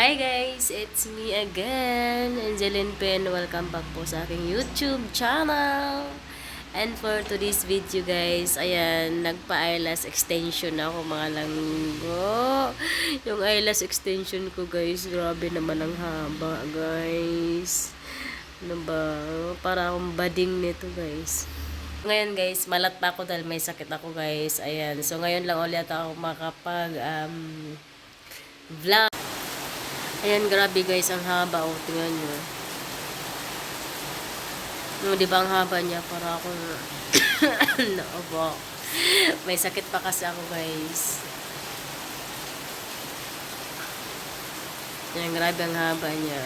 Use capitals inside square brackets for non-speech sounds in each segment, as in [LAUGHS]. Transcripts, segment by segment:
Hi guys, it's me again, Angeline Pen. Welcome back po sa aking YouTube channel. And for today's video guys, ayan, nagpa-eyelash extension ako mga langgo. Yung eyelash extension ko guys, grabe naman ang haba guys. Ano ba? Para akong bading nito guys. Ngayon guys, malat pa ako dahil may sakit ako guys. Ayan, so ngayon lang ulit ako makapag um, vlog. Ayan, grabe guys, ang haba. O, tingnan nyo. No, di ba ang haba niya? Para akong... [COUGHS] Naubo. May sakit pa kasi ako guys. Ayan, grabe ang haba niya.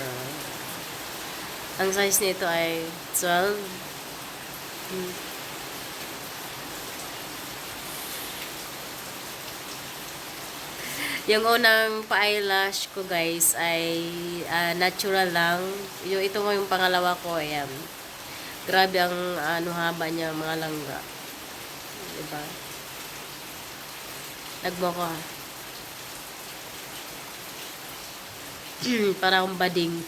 Ang size nito ay 12. Yung unang pa-eyelash ko guys ay ah, natural lang. Yung ito mo yung pangalawa ko, ayan. Grabe ang ano haba niya mga langga. Diba? Nagmo ko ha. Para akong bading. [LAUGHS]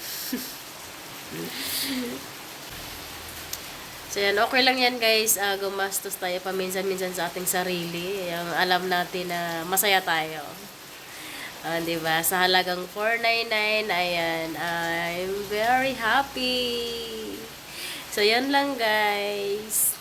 So yan, okay lang yan guys. Ah, gumastos tayo paminsan-minsan sa ating sarili. Yung alam natin na masaya tayo. Ah, 'di ba? Sa halagang 499, ayan, I'm very happy. So yan lang guys.